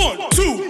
One, two,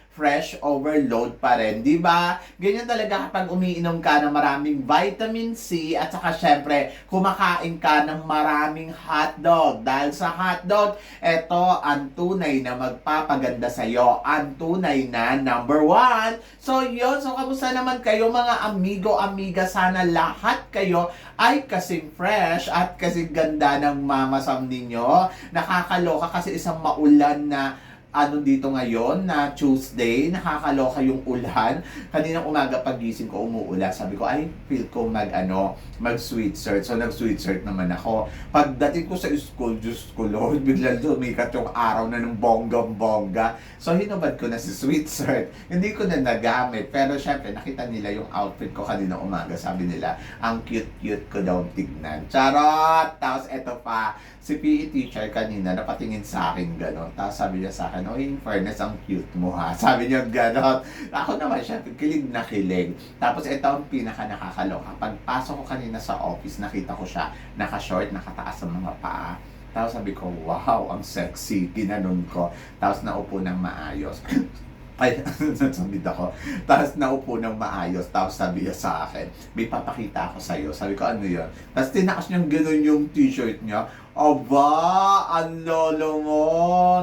fresh overload pa rin, di ba? Ganyan talaga kapag umiinom ka ng maraming vitamin C at saka syempre kumakain ka ng maraming hotdog. Dahil sa hotdog, ito ang tunay na magpapaganda sa iyo, ang tunay na number one. So yun, so kamusta naman kayo mga amigo, amiga? Sana lahat kayo ay kasing fresh at kasing ganda ng mamasam ninyo. Nakakaloka kasi isang maulan na ano dito ngayon na Tuesday, nakakaloka yung ulan. Kaninang umaga pagising ko umuulan, sabi ko ay feel ko mag ano, mag sweet shirt. So nag sweet shirt naman ako. Pagdating ko sa school, Diyos ko Lord, biglang lumikat yung araw na ng bonggang-bongga. So hinubad ko na si sweet shirt. Hindi ko na nagamit. Pero syempre nakita nila yung outfit ko kanina umaga. Sabi nila, ang cute-cute ko daw tignan. Charot! Tapos eto pa, si PE teacher kanina napatingin sa akin gano'n. Tapos sabi niya sa akin, oh, in fairness, ang cute mo ha. Sabi niya gano'n. Ako naman, syempre, kilig na kilig. Tapos ito ang pinaka nakakaloka. Pagpasok ko kanina sa office, nakita ko siya, naka-short, nakataas ang mga paa. Tapos sabi ko, wow, ang sexy. Ginanon ko. Tapos naupo ng maayos. Ay, nasambit ako. Tapos naupo ng maayos. Tapos sabi niya sa akin, may papakita ako sa'yo. Sabi ko, ano yun? Tapos tinakas niyang gano'n yung t-shirt niya. Aba, ang lolo mo,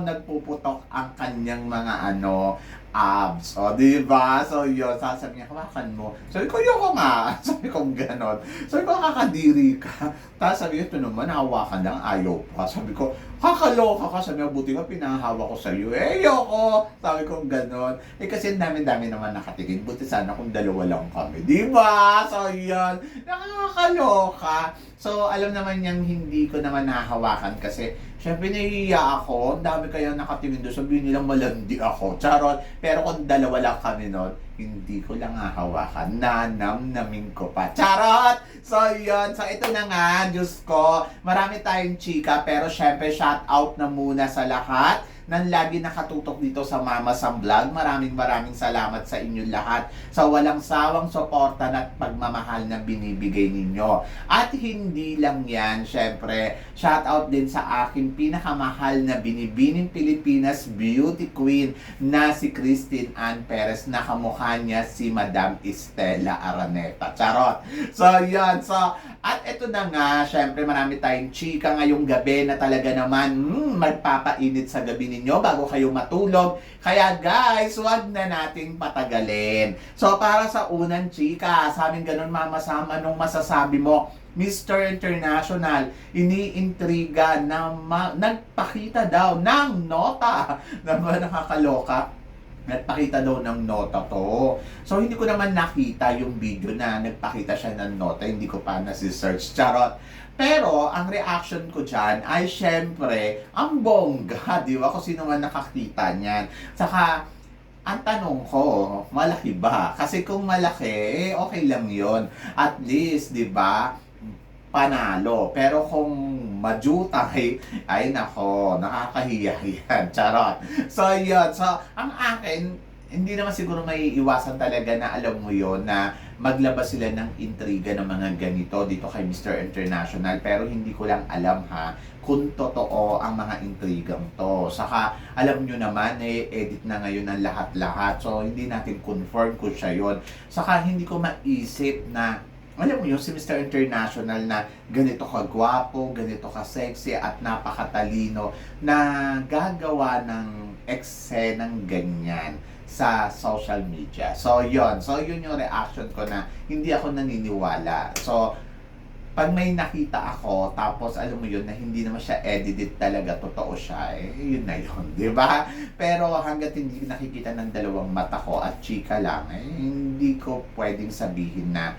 nagpuputok ang kanyang mga ano, abs. O, di ba? So, yun, sasabi niya, hawakan mo. Sabi ko, yoko nga. Sabi ko, ganon. Sabi ko, kakadiri ka. Tapos sabi ko, ito naman, hawakan lang, ayaw pa. Sabi ko, kakaloka ka. Sabi ko, buti nga pinahawa ko sa iyo. Eh, yoko. Sabi ko, ganon. Eh, kasi dami-dami naman nakatingin. Buti sana kung dalawa lang kami. Di ba? So, yun. Nakakaloka. So, alam naman niyang hindi ko naman nahawakan kasi syempre nahihiya ako. Ang dami kaya nakatingin doon. Sabihin nilang malandi ako. Charot. Pero kung dalawa lang kami noon, hindi ko lang hahawakan. Nanam-namin ko pa. Charot! So, yun. So, ito na nga. Diyos ko. Marami tayong chika. Pero syempre, shout out na muna sa lahat nang lagi nakatutok dito sa Mama Sam Vlog. Maraming maraming salamat sa inyong lahat sa walang sawang suporta at pagmamahal na binibigay ninyo. At hindi lang yan, syempre, shout out din sa aking pinakamahal na binibining Pilipinas beauty queen na si Christine Ann Perez na kamukha niya si Madam Estela Araneta. Charot! So, yan. So, at ito na nga, syempre marami tayong chika ngayong gabi na talaga naman mm, magpapainit sa gabi ninyo bago kayo matulog. Kaya guys, wag na nating patagalin. So para sa unang chika, sa amin ganun mama Sam, anong masasabi mo? Mr. International, iniintriga na ma- nagpakita daw ng nota na ba nakakaloka? nagpakita daw ng nota to. So, hindi ko naman nakita yung video na nagpakita siya ng nota. Hindi ko pa nasi-search. Charot. Pero, ang reaction ko dyan ay syempre, ang bongga. Di ba? Kung sino man nakakita niyan. Saka, ang tanong ko, malaki ba? Kasi kung malaki, eh, okay lang yon At least, di ba? panalo. Pero kung majutay, ay nako, nakakahiya yan. Charot. So, yun. So, ang akin, hindi naman siguro may iwasan talaga na alam mo yon na maglabas sila ng intriga ng mga ganito dito kay Mr. International. Pero hindi ko lang alam ha kung totoo ang mga intrigang to. Saka, alam nyo naman, eh, edit na ngayon ang lahat-lahat. So, hindi natin confirm kung siya yon Saka, hindi ko maisip na alam mo yun, si Mr. International na ganito ka-gwapo, ganito ka-sexy at napakatalino na gagawa ng eksenang ganyan sa social media. So, yon So, yun yung reaction ko na hindi ako naniniwala. So, pag may nakita ako, tapos alam mo yun, na hindi naman siya edited talaga, totoo siya, eh, yun na yun, di ba? Pero hanggat hindi nakikita ng dalawang mata ko at chika lang, eh, hindi ko pwedeng sabihin na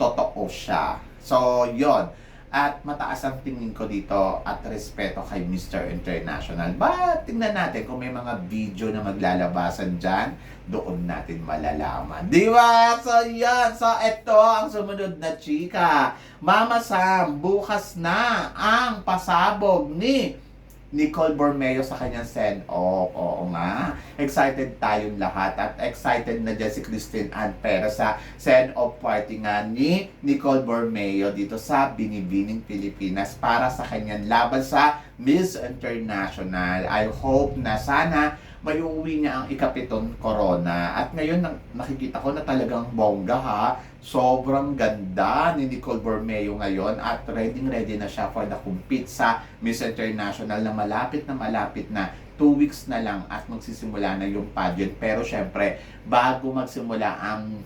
totoo siya. So, yon At mataas ang tingin ko dito at respeto kay Mr. International. But tingnan natin kung may mga video na maglalabasan dyan, doon natin malalaman. Di ba? So yan. So ito ang sumunod na chika. Mama Sam, bukas na ang pasabog ni Nicole Bormeo sa kanyang send-off. Oo nga. Excited tayong lahat at excited na dyan si Christine Ann Pera sa send-off party nga ni Nicole Bormeo dito sa Binibining Pilipinas para sa kanyang laban sa Miss International. I hope na sana may uuwi niya ang ikapitong corona. At ngayon, nakikita ko na talagang bongga ha. Sobrang ganda ni Nicole Bormeo ngayon at ready ready na siya for the compete sa Miss International na malapit na malapit na two weeks na lang at magsisimula na yung pageant. Pero syempre, bago magsimula ang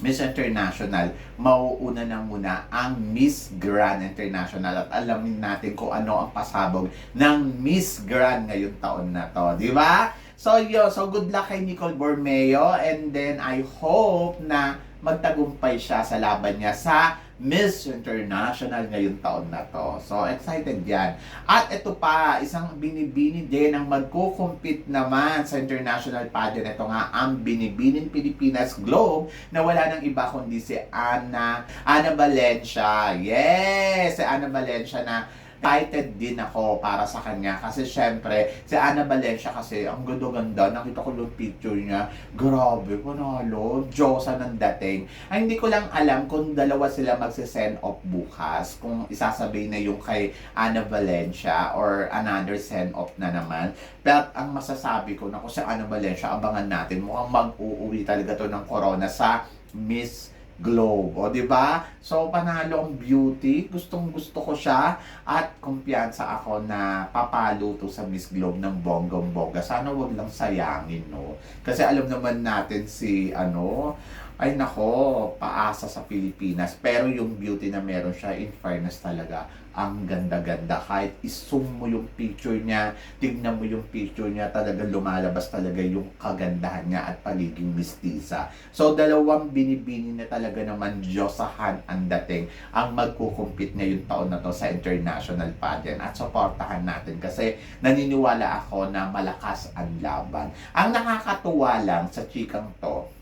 Miss International, mauuna na muna ang Miss Grand International at alamin natin kung ano ang pasabog ng Miss Grand ngayong taon na to, di ba? So yun, so good luck kay Nicole Bormeo and then I hope na magtagumpay siya sa laban niya sa Miss International ngayong taon na to. So, excited yan. At ito pa, isang binibini din ang magko-compete naman sa international pageant. Ito nga ang Binibining Pilipinas Globe na wala nang iba kundi si Ana, Ana Valencia. Yes! Si Ana Valencia na excited din ako para sa kanya. Kasi syempre si Ana Valencia kasi ang ganda-ganda. Nakita ko yung picture niya. Grabe panalo Diyosa ng dating. Ay hindi ko lang alam kung dalawa sila magse-send off bukas kung isasabay na yung kay Ana Valencia or another send off na naman. Pero ang masasabi ko na kung si Ana Valencia abangan natin. Mukhang mag-uuwi talaga to ng corona sa Miss Globe. O, di ba? So, panalo ang beauty. Gustong gusto ko siya. At kumpiyansa ako na papalo to sa Miss Globe ng bonggong bongga. Sana wag lang sayangin, no? Kasi alam naman natin si, ano, ay nako, paasa sa Pilipinas. Pero yung beauty na meron siya, in fairness talaga, ang ganda-ganda. Kahit isum mo yung picture niya, tignan mo yung picture niya, talaga lumalabas talaga yung kagandahan niya at pagiging mistisa. So, dalawang binibini na talaga naman Diyosahan ang dating ang magkukumpit ngayong taon na to sa international pageant at supportahan natin kasi naniniwala ako na malakas ang laban. Ang nakakatuwa lang sa chikang to,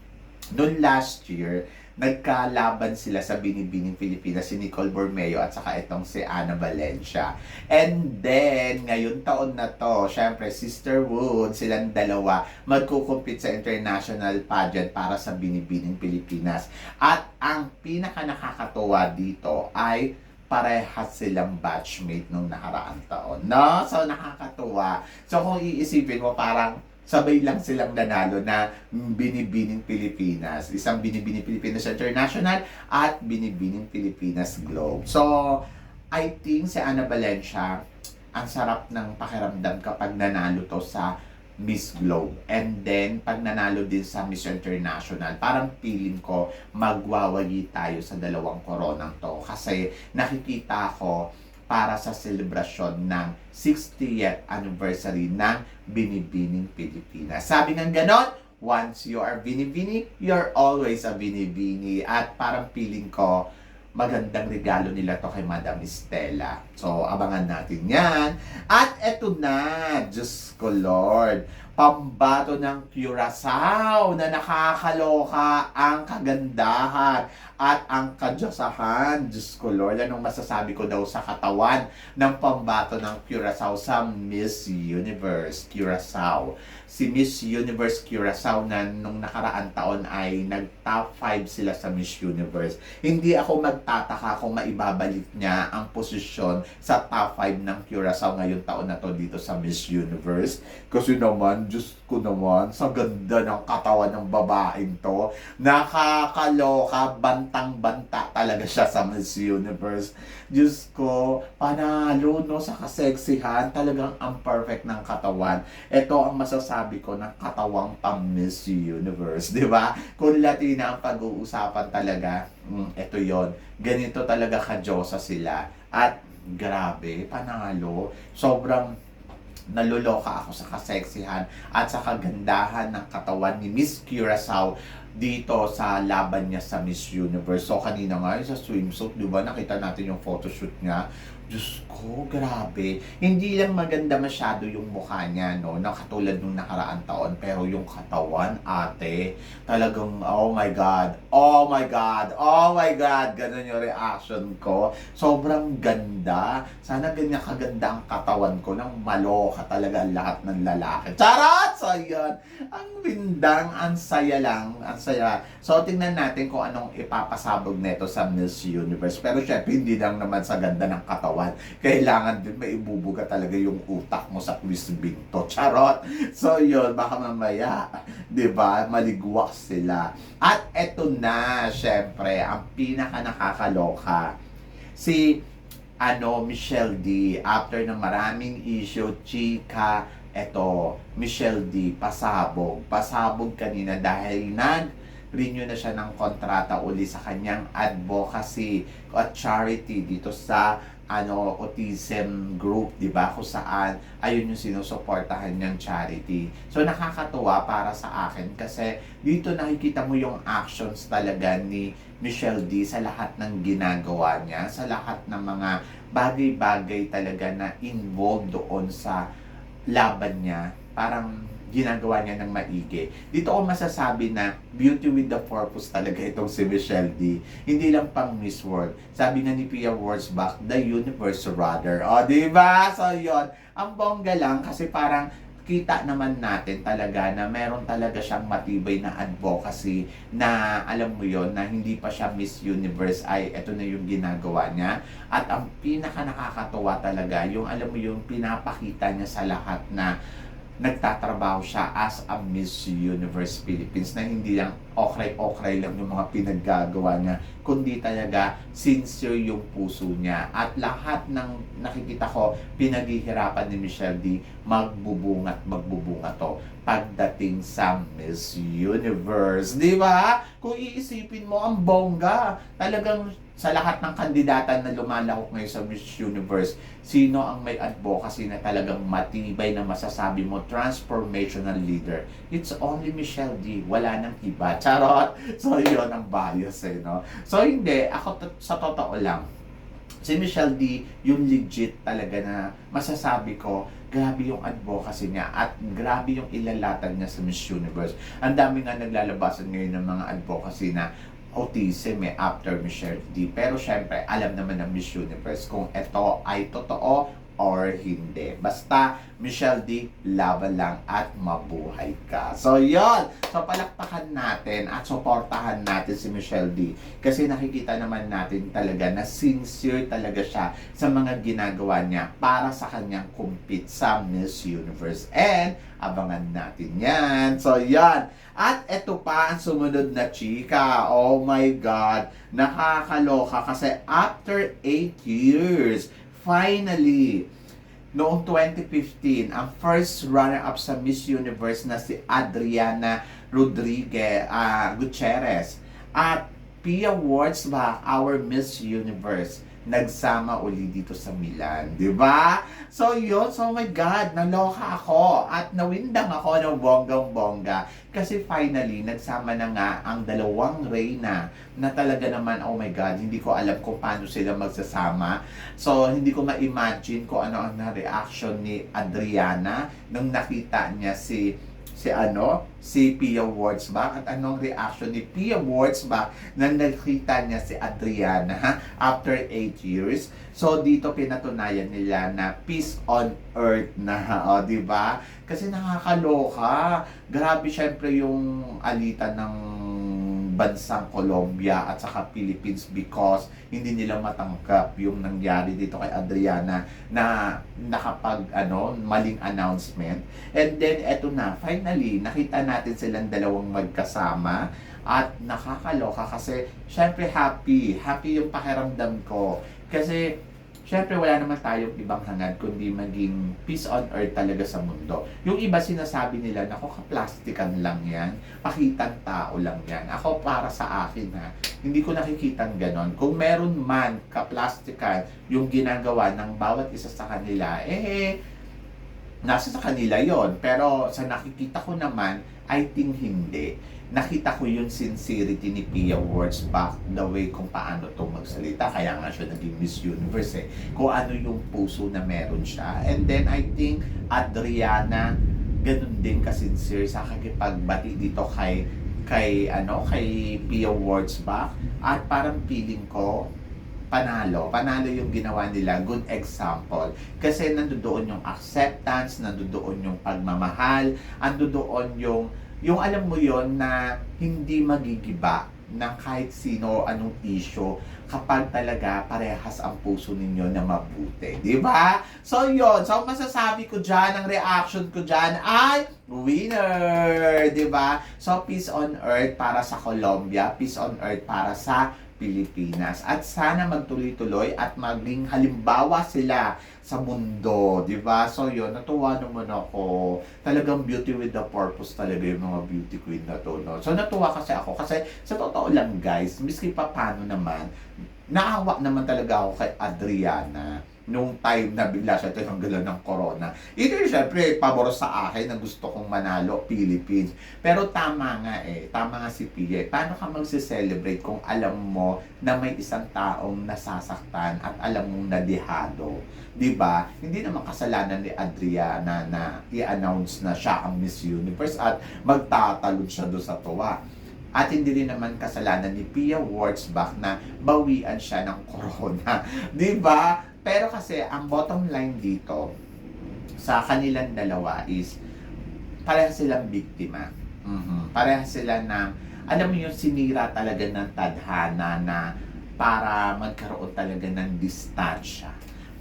noon last year, nagkalaban sila sa Binibining Pilipinas si Nicole Bormeo at saka itong si Ana Valencia. And then, ngayon taon na to, syempre, Sister Wood, silang dalawa, magkukumpit sa international pageant para sa Binibining Pilipinas. At ang pinaka nakakatuwa dito ay parehas silang batchmate nung nakaraang taon. No? So, nakakatuwa. So, kung iisipin mo, parang sabay lang silang nanalo na Binibining Pilipinas. Isang Binibining Pilipinas International at Binibining Pilipinas Globe. So, I think si Ana Valencia, ang sarap ng pakiramdam kapag nanalo to sa Miss Globe. And then, pag nanalo din sa Miss International, parang feeling ko magwawagi tayo sa dalawang koronang to. Kasi nakikita ko para sa selebrasyon ng 60th anniversary ng Binibining Pilipinas. Sabi ng ganon, once you are Binibini, you're always a Binibini. At parang feeling ko, magandang regalo nila to kay Madam Estela. So, abangan natin yan. At eto na, Diyos ko Lord, pambato ng Curaçao na nakakaloka ang kagandahan at ang kadyosahan. Diyos ko Lord, anong masasabi ko daw sa katawan ng pambato ng Curaçao sa Miss Universe Curaçao. Si Miss Universe Curaçao na nung nakaraan taon ay nag-top 5 sila sa Miss Universe. Hindi ako magtataka kung maibabalik niya ang posisyon sa top 5 ng Curaçao ngayong taon na to dito sa Miss Universe. Kasi naman, Diyos ko naman, sa ganda ng katawan ng babaeng to, nakakaloka, bantang-banta talaga siya sa Miss Universe. Diyos ko, panalo no sa kaseksihan, talagang ang perfect ng katawan. Ito ang masasabi ko ng katawang pang Miss Universe, di ba? Kung Latina ang pag-uusapan talaga, mm, ito yon Ganito talaga kadyosa sila. At grabe, panalo. Sobrang naluloka ako sa kaseksihan at sa kagandahan ng katawan ni Miss Curaçao dito sa laban niya sa Miss Universe. So kanina nga sa swimsuit, di ba? Nakita natin yung photoshoot niya. Diyos ko, grabe. Hindi lang maganda masyado yung mukha niya, no? Na katulad nung nakaraan taon. Pero yung katawan, ate, talagang, oh my God, oh my God, oh my God, ganun yung reaction ko. Sobrang ganda. Sana ganyan kaganda ang katawan ko nang maloka talaga lahat ng lalaki. Charot! So, yun. Ang windang, ang saya lang, ang saya. So, tingnan natin kung anong ipapasabog nito sa Miss Universe. Pero syempre, hindi lang naman sa ganda ng katawan. Kailangan din may ibubuga talaga yung utak mo sa quiz binto. Charot! So, yun, baka mamaya, di ba, maligwak sila. At eto na, syempre, ang pinaka nakakaloka. Si ano, Michelle D. After ng maraming issue, chika, eto, Michelle D. Pasabog. Pasabog kanina dahil nag renew na siya ng kontrata uli sa kanyang advocacy at charity dito sa ano autism group, 'di ba? Kung saan ayun yung sinusuportahan niyang charity. So nakakatuwa para sa akin kasi dito nakikita mo yung actions talaga ni Michelle D sa lahat ng ginagawa niya, sa lahat ng mga bagay-bagay talaga na involved doon sa laban niya. Parang ginagawa niya ng maigi. Dito ko masasabi na beauty with the purpose talaga itong si Michelle D. Hindi lang pang Miss World. Sabi nga ni Pia Wurzbach, the universe rather. O, di ba? So, yon Ang bongga lang kasi parang kita naman natin talaga na meron talaga siyang matibay na advocacy na alam mo yon na hindi pa siya Miss Universe ay ito na yung ginagawa niya at ang pinaka nakakatuwa talaga yung alam mo yung pinapakita niya sa lahat na nagtatrabaho siya as a Miss Universe Philippines na hindi lang okray-okray lang yung mga pinaggagawa niya, kundi talaga sincere yung puso niya. At lahat ng nakikita ko, pinaghihirapan ni Michelle D, magbubungat, magbubunga to pagdating sa Miss Universe. Di ba? Kung iisipin mo, ang bongga. Talagang sa lahat ng kandidata na lumalahok ngayon sa Miss Universe, sino ang may advocacy na talagang matibay na masasabi mo transformational leader? It's only Michelle D. Wala nang iba. Charot! So, yun ang bias eh, no? So, hindi. Ako, to- sa totoo lang, si Michelle D, yung legit talaga na masasabi ko, grabe yung advocacy niya at grabe yung ilalatag niya sa Miss Universe. Ang dami nga naglalabasan ngayon ng mga advocacy na autism eh, after Michelle D. Pero syempre, alam naman ng Miss Universe kung ito ay totoo or hindi. Basta, Michelle D, laban lang at mabuhay ka. So, yon So, palakpakan natin at suportahan natin si Michelle D. Kasi nakikita naman natin talaga na sincere talaga siya sa mga ginagawa niya para sa kanyang compete sa Miss Universe. And, abangan natin yan. So, yan. At eto pa ang sumunod na chika. Oh my God. Nakakaloka kasi after 8 years, finally, noong 2015, ang first runner-up sa Miss Universe na si Adriana Rodriguez ah, Gutierrez. At Pia Wurzbach, our Miss Universe, nagsama uli dito sa Milan. di ba? So yun, so oh my God, naloka ako at nawindang ako ng bonggang-bongga. Kasi finally, nagsama na nga ang dalawang Reyna na talaga naman, oh my God, hindi ko alam kung paano sila magsasama. So, hindi ko ma-imagine kung ano ang na-reaction ni Adriana nung nakita niya si si ano, si Pia Wurzbach at anong reaction ni Pia Wurzbach nang nakita niya si Adriana after 8 years. So dito pinatunayan nila na peace on earth na, o di ba? Kasi nakakaloka. Grabe syempre yung alitan ng bansang Colombia at saka Philippines because hindi nila matanggap yung nangyari dito kay Adriana na nakapag ano maling announcement. And then eto na finally nakita natin silang dalawang magkasama at nakakaloka kasi syempre happy happy yung pakiramdam ko. Kasi Siyempre, wala naman tayong ibang hangad kundi maging peace on earth talaga sa mundo. Yung iba sinasabi nila, nako kaplastikan lang yan, pakitang tao lang yan. Ako para sa akin ha, hindi ko nakikitang ganon. Kung meron man kaplastikan yung ginagawa ng bawat isa sa kanila, eh, nasa sa kanila yon Pero sa nakikita ko naman, I think hindi. Nakita ko yung sincerity ni Pia Wurzbach, the way kung paano to magsalita. Kaya nga siya naging Miss Universe eh. Kung ano yung puso na meron siya. And then I think Adriana, ganun din kasincere sa kakipagbati dito kay kay ano kay Pia Wurzbach at parang feeling ko panalo. Panalo yung ginawa nila. Good example. Kasi nandoon yung acceptance, nandoon yung pagmamahal, nandoon yung yung alam mo yon na hindi magigiba ng kahit sino o anong issue kapag talaga parehas ang puso ninyo na mabuti. Di ba? So, yon So, masasabi ko dyan, ang reaction ko dyan ay winner! Di ba? So, peace on earth para sa Colombia, peace on earth para sa Pilipinas. At sana magtuloy-tuloy at maging halimbawa sila sa mundo, di ba? So yun, natuwa naman ako. Talagang beauty with the purpose talaga yung mga beauty queen na to, no? So natuwa kasi ako. Kasi sa totoo lang guys, miski pa paano naman, naawa naman talaga ako kay Adriana nung time na bigla siya tinanggalan ng corona. Yung syempre, pabor sa akin na gusto kong manalo, Philippines. Pero tama nga eh, tama nga si Pia. Paano ka magse-celebrate kung alam mo na may isang taong nasasaktan at alam mong nadihado? 'Di ba? Hindi naman kasalanan ni Adriana na i-announce na siya ang Miss Universe at magtatalon siya doon sa tuwa. At hindi rin naman kasalanan ni Pia Wurzbach na bawian siya ng corona. 'Di ba? Pero kasi ang bottom line dito sa kanilang dalawa is parehas silang biktima. Mhm. Parehas sila ng alam mo yung sinira talaga ng tadhana na para magkaroon talaga ng distansya.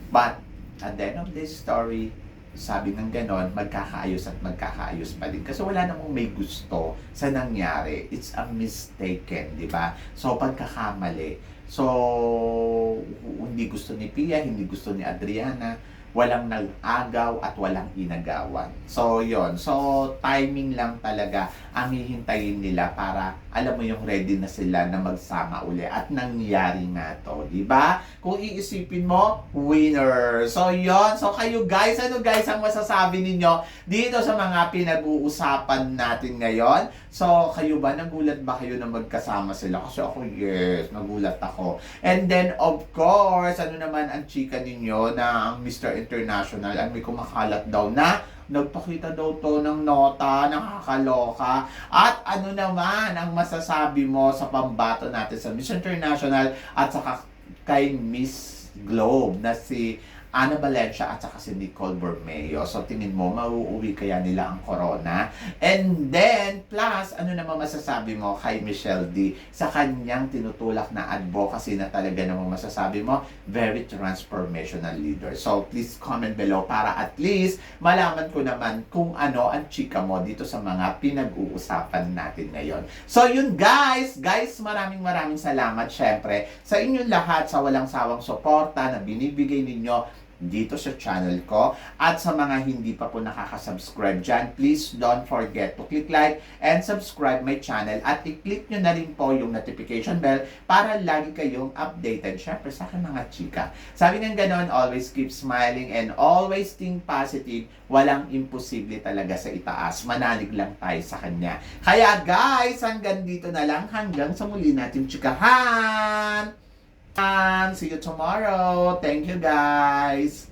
But at the end of this story, sabi ng ganon, magkakaayos at magkakaayos pa din. Kasi wala namang may gusto sa nangyari. It's a mistaken, di ba? So, pagkakamali. So, hindi gusto ni Pia, hindi gusto ni Adriana, walang nag-agaw at walang inagawan. So, yon So, timing lang talaga ang hihintayin nila para alam mo yung ready na sila na magsama uli. At nangyari nga to, di ba? Kung iisipin mo, winner. So, yon So, kayo guys, ano guys ang masasabi ninyo dito sa mga pinag-uusapan natin ngayon? So, kayo ba, nagulat ba kayo na magkasama sila? Kasi ako, yes, nagulat ako. And then, of course, ano naman ang chika ninyo na ang Mr. International ang may kumakalat daw na nagpakita daw to ng nota, nakakaloka. At ano naman ang masasabi mo sa pambato natin sa Miss International at saka kay Miss Globe na si Ana Valencia at saka si Nicole Bormeo. So tingin mo, mauuwi kaya nila ang corona? And then, plus, ano naman masasabi mo kay Michelle D sa kanyang tinutulak na advocacy na talaga naman masasabi mo, very transformational leader. So please comment below para at least malaman ko naman kung ano ang chika mo dito sa mga pinag-uusapan natin ngayon. So yun guys, guys, maraming maraming salamat syempre sa inyong lahat sa walang sawang suporta na binibigay ninyo dito sa channel ko. At sa mga hindi pa po nakaka-subscribe dyan, please don't forget to click like and subscribe my channel at i-click nyo na rin po yung notification bell para lagi kayong updated. Syempre sa akin mga chika. Sabi ng ganon, always keep smiling and always think positive. Walang imposible talaga sa itaas. Manalig lang tayo sa kanya. Kaya guys, hanggang dito na lang. Hanggang sa muli natin chikahan! And see you tomorrow. Thank you guys.